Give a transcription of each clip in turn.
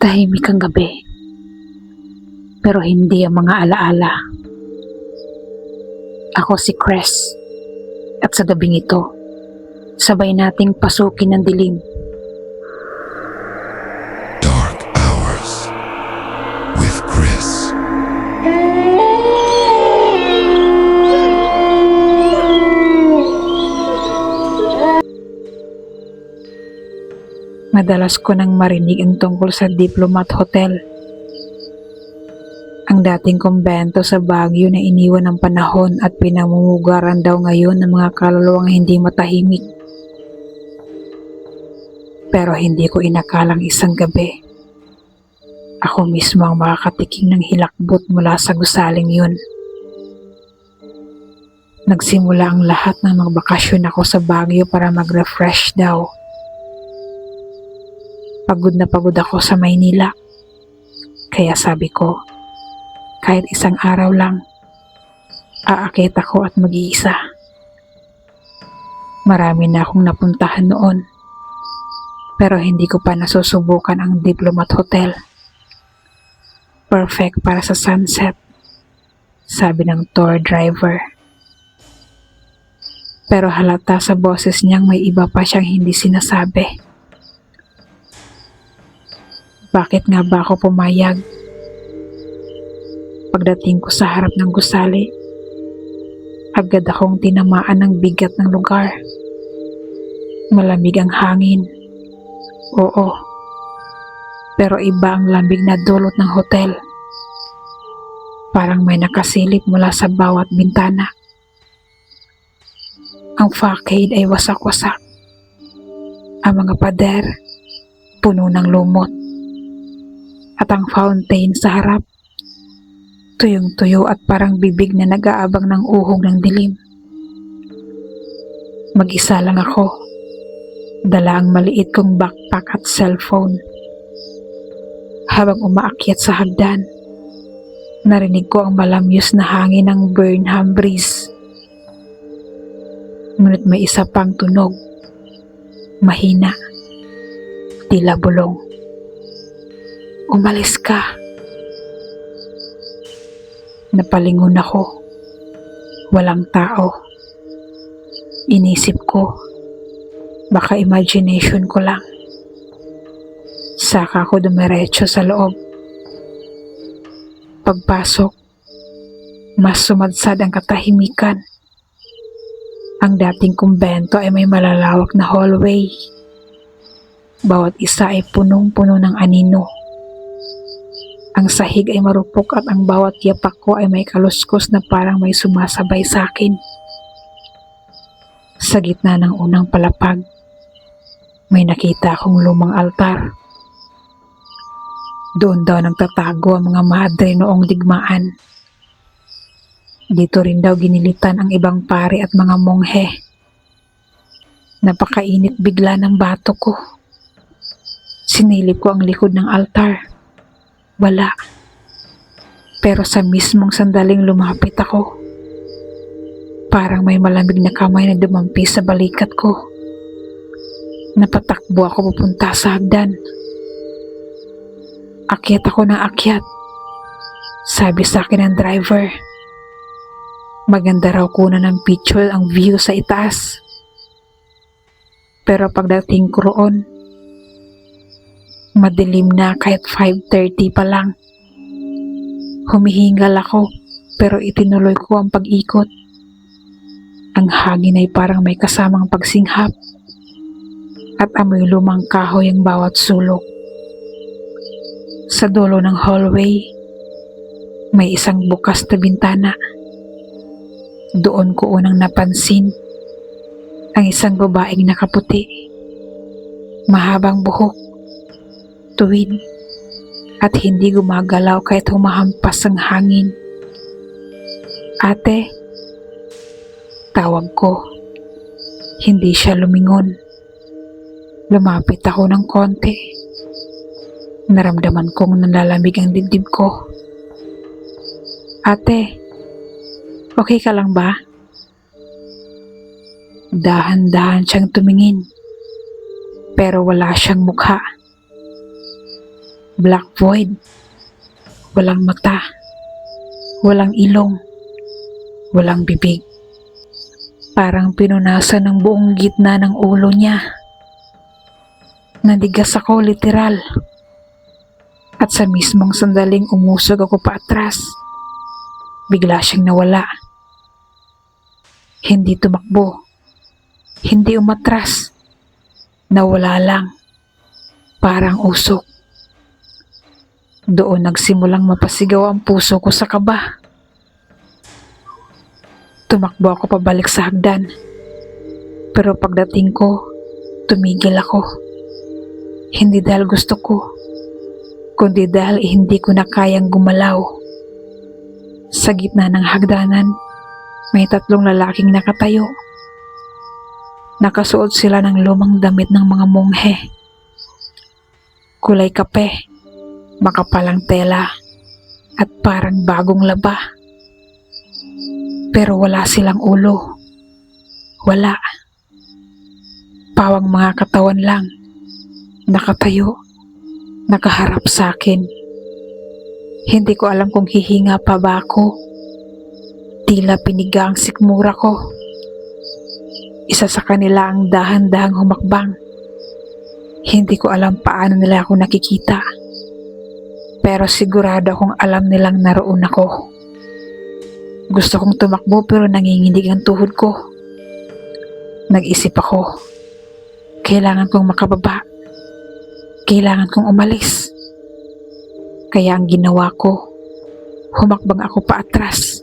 Tahimik ang gabi. Pero hindi ang mga alaala. Ako si Chris. At sa gabing ito, sabay nating pasukin ang dilim. Madalas ko nang marinig ang tungkol sa Diplomat Hotel. Ang dating kumbento sa Baguio na iniwan ng panahon at pinamumugaran daw ngayon ng mga kaluluwang hindi matahimik. Pero hindi ko inakalang isang gabi. Ako mismo ang makakatiking ng hilakbot mula sa gusaling yun. Nagsimula ang lahat ng magbakasyon ako sa Baguio para mag-refresh daw. Pagod na pagod ako sa Maynila. Kaya sabi ko, kahit isang araw lang, aakit ako at mag-iisa. Marami na akong napuntahan noon. Pero hindi ko pa nasusubukan ang Diplomat Hotel. Perfect para sa sunset, sabi ng tour driver. Pero halata sa boses niyang may iba pa siyang hindi sinasabi. Bakit nga ba ako pumayag? Pagdating ko sa harap ng gusali, agad akong tinamaan ng bigat ng lugar. Malamig ang hangin. Oo. Pero iba ang lamig na dulot ng hotel. Parang may nakasilip mula sa bawat bintana. Ang facade ay wasak-wasak. Ang mga pader, puno ng lumot at ang fountain sa harap. Tuyong-tuyo at parang bibig na nag-aabang ng uhog ng dilim. Mag-isa lang ako. Dala ang maliit kong backpack at cellphone. Habang umaakyat sa hagdan, narinig ko ang malamyos na hangin ng Burnham Breeze. Ngunit may isa pang tunog. Mahina. Tila bulong. Umalis ka. Napalingon ako. Walang tao. Inisip ko, baka imagination ko lang. Saka ako dumiretso sa loob. Pagpasok, mas sumadsad ang katahimikan. Ang dating kumbento ay may malalawak na hallway. Bawat isa ay punong-puno ng anino. Ang sahig ay marupok at ang bawat yapak ko ay may kaluskos na parang may sumasabay sa akin. Sa gitna ng unang palapag, may nakita akong lumang altar. Doon daw nagtatago ang mga madre noong digmaan. Dito rin daw ginilitan ang ibang pari at mga monghe. Napakainit bigla ng bato ko. Sinilip ko ang likod ng altar. Wala. Pero sa mismong sandaling lumapit ako, parang may malamig na kamay na dumampi sa balikat ko. Napatakbo ako pupunta sa hagdan. Akyat ako ng akyat. Sabi sa akin ng driver. Maganda raw kuna ng picture ang view sa itaas. Pero pagdating ko roon, Madilim na kahit 5.30 pa lang. Humihingal ako pero itinuloy ko ang pag-ikot. Ang hangin ay parang may kasamang pagsinghap at amoy lumang kahoy ang bawat sulok. Sa dulo ng hallway, may isang bukas na bintana. Doon ko unang napansin ang isang babaeng nakaputi. Mahabang buhok tuwid at hindi gumagalaw kahit humahampas ang hangin. Ate, tawag ko. Hindi siya lumingon. Lumapit ako ng konti. Naramdaman kong nalalamig ang dibdib ko. Ate, okay ka lang ba? Dahan-dahan siyang tumingin. Pero wala siyang mukha. Black void. Walang mata. Walang ilong. Walang bibig. Parang pinunasan ng buong gitna ng ulo niya. Nadigas ako literal. At sa mismong sandaling umusog ako pa atras. Bigla siyang nawala. Hindi tumakbo. Hindi umatras. Nawala lang. Parang usok. Doon nagsimulang mapasigaw ang puso ko sa kaba. Tumakbo ako pabalik sa hagdan. Pero pagdating ko, tumigil ako. Hindi dahil gusto ko, kundi dahil hindi ko na kayang gumalaw. Sa gitna ng hagdanan, may tatlong lalaking nakatayo. Nakasuot sila ng lumang damit ng mga monghe. Kulay kape, makapalang tela, at parang bagong laba. Pero wala silang ulo. Wala. Pawang mga katawan lang. Nakatayo. Nakaharap sa akin. Hindi ko alam kung hihinga pa ba ako. Tila piniga ang sikmura ko. Isa sa kanila ang dahan-dahang humakbang. Hindi ko alam paano nila ako nakikita. Pero sigurado akong alam nilang naroon ako. Gusto kong tumakbo pero nanginginig ang tuhod ko. Nag-isip ako. Kailangan kong makababa. Kailangan kong umalis. Kaya ang ginawa ko, humakbang ako pa atras.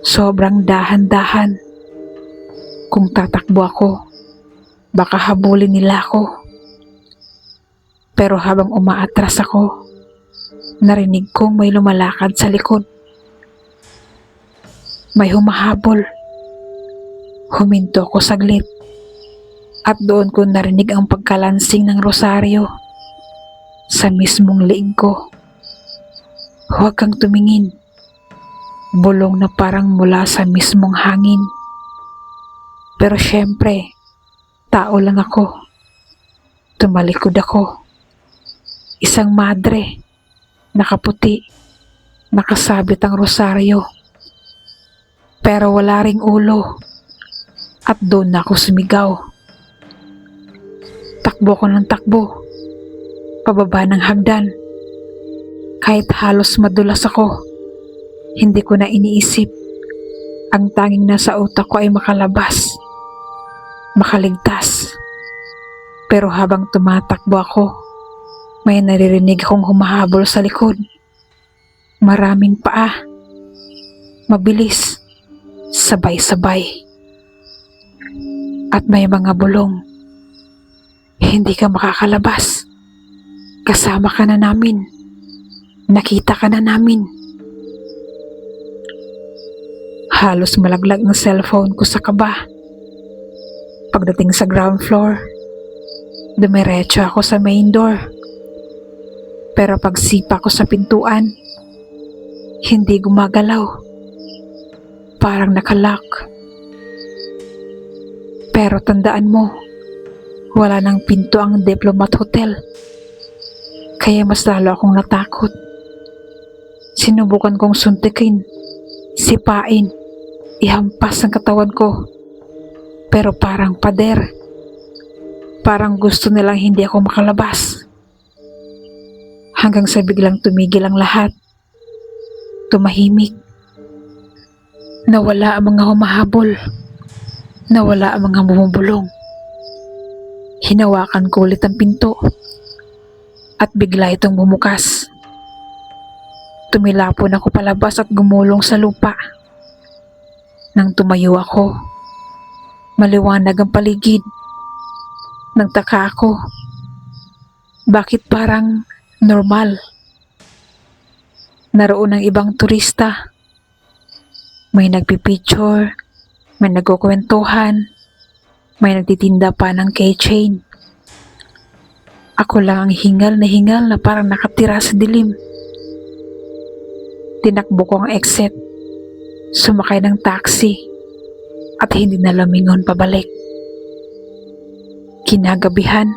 Sobrang dahan-dahan. Kung tatakbo ako, baka habulin nila ako. Pero habang umaatras ako, narinig kong may lumalakad sa likod. May humahabol. Huminto ako saglit. At doon ko narinig ang pagkalansing ng rosaryo sa mismong liing ko. Huwag kang tumingin. Bulong na parang mula sa mismong hangin. Pero syempre, tao lang ako. Tumalikod ako. Isang madre, nakaputi, nakasabit ang rosaryo. Pero wala ring ulo. At doon ako sumigaw. Takbo ko ng takbo. Pababa ng hagdan. Kahit halos madulas ako, hindi ko na iniisip. Ang tanging nasa utak ko ay makalabas. Makaligtas. Pero habang tumatakbo ako, may naririnig akong humahabol sa likod. Maraming paa. Mabilis. Sabay-sabay. At may mga bulong. Hindi ka makakalabas. Kasama ka na namin. Nakita ka na namin. Halos malaglag ng cellphone ko sa kaba. Pagdating sa ground floor, dumiretso ako sa main door. Pero pagsipa ko sa pintuan, hindi gumagalaw. Parang nakalock. Pero tandaan mo, wala nang pinto ang Diplomat Hotel. Kaya mas lalo akong natakot. Sinubukan kong suntikin, sipain, ihampas ang katawan ko. Pero parang pader. Parang gusto nilang hindi ako makalabas. Hanggang sa biglang tumigil ang lahat. Tumahimik. Nawala ang mga humahabol. Nawala ang mga bumubulong. Hinawakan ko ulit ang pinto. At bigla itong bumukas. Tumilapon ako palabas at gumulong sa lupa. Nang tumayo ako, maliwanag ang paligid. Nagtaka ako. Bakit parang normal? Naroon ang ibang turista. May nagpipicture, may nagkukwentuhan, may nagtitinda pa ng keychain. Ako lang ang hingal na hingal na parang nakatira sa dilim. Tinakbo ko ang exit. Sumakay ng taxi at hindi na lumingon pabalik. Kinagabihan,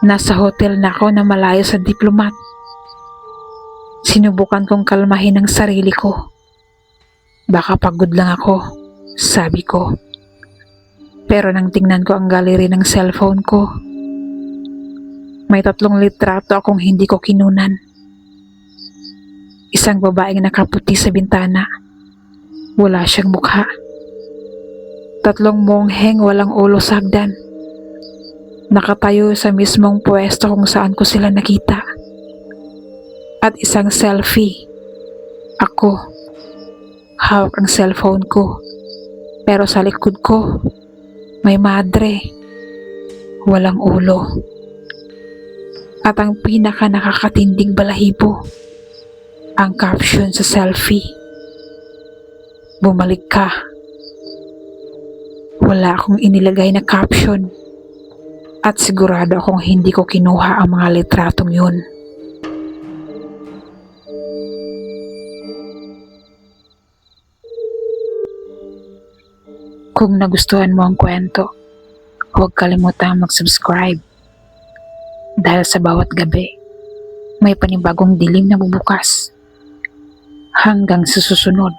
Nasa hotel na ako na malayo sa diplomat. Sinubukan kong kalmahin ang sarili ko. Baka pagod lang ako, sabi ko. Pero nang tingnan ko ang gallery ng cellphone ko, may tatlong litrato akong hindi ko kinunan. Isang babaeng nakaputi sa bintana. Wala siyang mukha. Tatlong mongheng walang ulo sa hagdan. Nakatayo sa mismong pwesto kung saan ko sila nakita. At isang selfie. Ako. Hawak ang cellphone ko. Pero sa likod ko, may madre. Walang ulo. At ang pinaka nakakatinding balahibo, ang caption sa selfie. Bumalik ka. Wala akong inilagay na caption. At sigurado akong hindi ko kinuha ang mga litratong yun. Kung nagustuhan mo ang kwento, huwag kalimutang mag-subscribe. Dahil sa bawat gabi, may panibagong dilim na bubukas. Hanggang sa susunod.